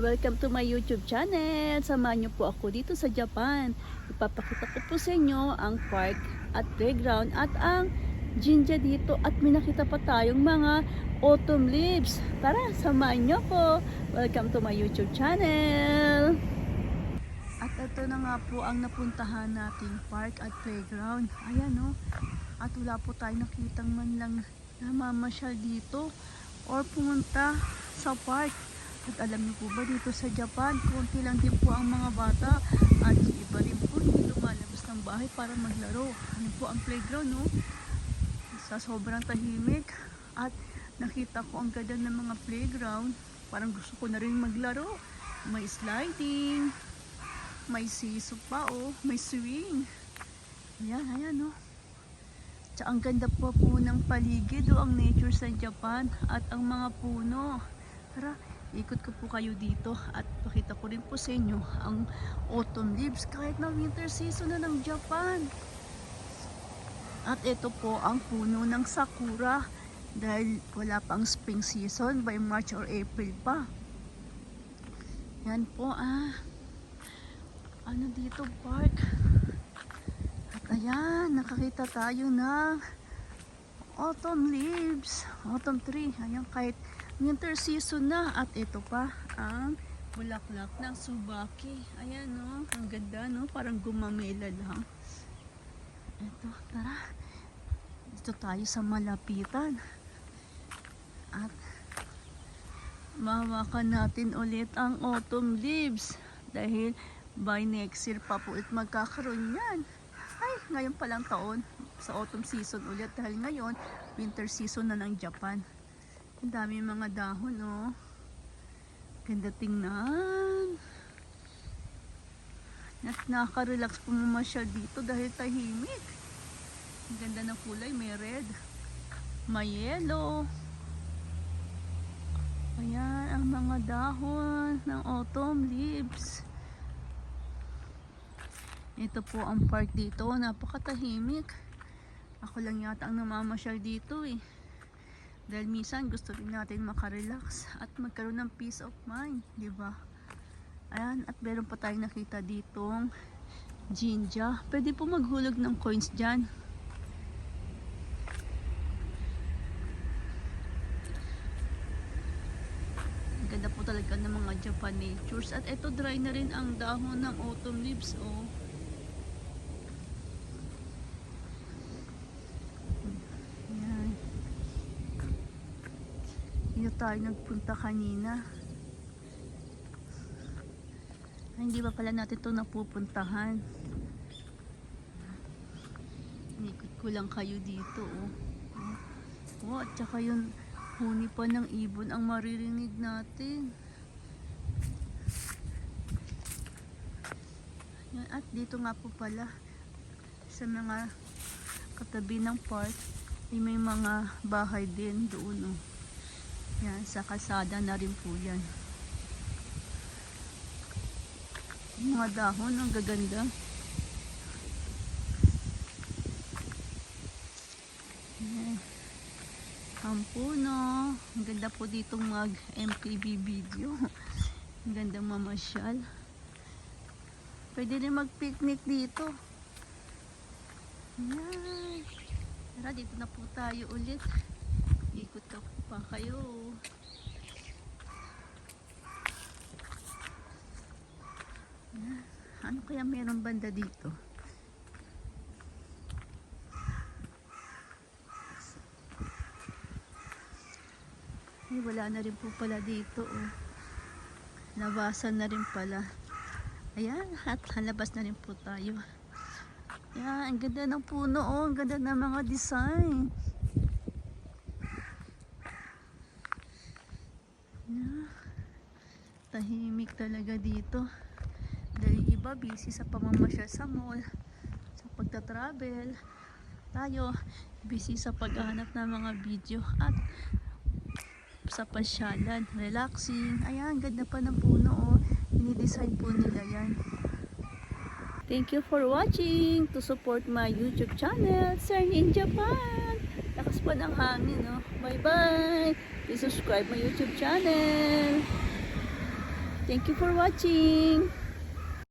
Welcome to my YouTube channel. Samahan niyo po ako dito sa Japan. Ipapakita ko po sa inyo ang park at playground at ang jinja dito at may nakita pa tayong mga autumn leaves. Tara, samahan niyo ko. Welcome to my YouTube channel. At ito na nga po ang napuntahan nating park at playground. Ayan o. At wala po tayo nakitang man lang namamasyal dito or pumunta sa park. At alam niyo po ba dito sa Japan, konti lang din po ang mga bata at iba rin po lumalabas ng bahay para maglaro. Ano po ang playground, no? Sa sobrang tahimik at nakita ko ang ganda ng mga playground. Parang gusto ko na rin maglaro. May sliding, may siso pa, oh. May swing. Ayan, ayan, oh. Tsaka ang ganda po po ng paligid, oh, ang nature sa Japan at ang mga puno. Tara, ikot ko po kayo dito at pakita ko rin po sa inyo ang autumn leaves kahit na winter season na ng Japan. At ito po ang puno ng sakura dahil wala pang spring season by March or April pa. Yan po ah. Ano dito park? At ayan, nakakita tayo ng autumn leaves, autumn tree. Ayan, kahit winter season na at ito pa ang bulaklak ng subaki. Ayan no, ang ganda no, parang gumamela lang. Ito, tara. Dito tayo sa malapitan. At mahawakan natin ulit ang autumn leaves dahil by next year pa po ulit magkakaroon yan. Ay, ngayon pa lang taon sa autumn season ulit dahil ngayon winter season na ng Japan. Ang dami mga dahon, oh. Ganda tingnan. At nakaka-relax po mamasyal dito dahil tahimik. Ang ganda ng kulay, may red, may yellow. Ayan ang mga dahon ng autumn leaves. Ito po ang park dito, napakatahimik. Ako lang yata ang namamasyal dito eh. Dahil minsan gusto rin natin makarelax at magkaroon ng peace of mind, di ba? Ayan, at meron pa tayong nakita ditong jinja. Pwede po maghulog ng coins dyan. Ang Ganda po talaga ng mga Japan natures. At ito dry na rin ang dahon ng autumn leaves, oh. Ayan. Dito tayo nagpunta kanina. Ay, hindi ba pala natin ito napupuntahan? Inikot ko lang kayo dito, oh. Oh, at saka yung huni pa ng ibon ang maririnig natin. Yan, at dito nga po pala sa mga katabi ng park ay may mga bahay din doon, oh. Yan, sa kalsada na rin po yan. Mga dahon, ang gaganda. Yan. Ang puno. Ang ganda po ditong mag MTV video. Ang ganda mamasyal. Pwede rin mag-picnic dito. Yan. Tara, dito na po tayo ulit. Ikot ka pa kayo. Yan. Ano kaya meron banda dito? Ay, wala na rin po pala dito. Oh. Labasan na rin pala. Ayan, at halabas na rin po tayo. Yan, ang ganda ng puno. Oh. Ang ganda ng mga design. Tahimik talaga dito. Iba busy sa pamamasyal sa mall, sa pagta-travel. Tayo, busy sa paghahanap ng mga video at sa pasyalan, relaxing. Ayan, ganda pa ng puno oh. Ini-design po nila yan. Thank you for watching. To support my YouTube channel, Sir in Japan. Lakas pa ng hangin, no? Bye-bye. Please subscribe my YouTube channel. Thank you for watching.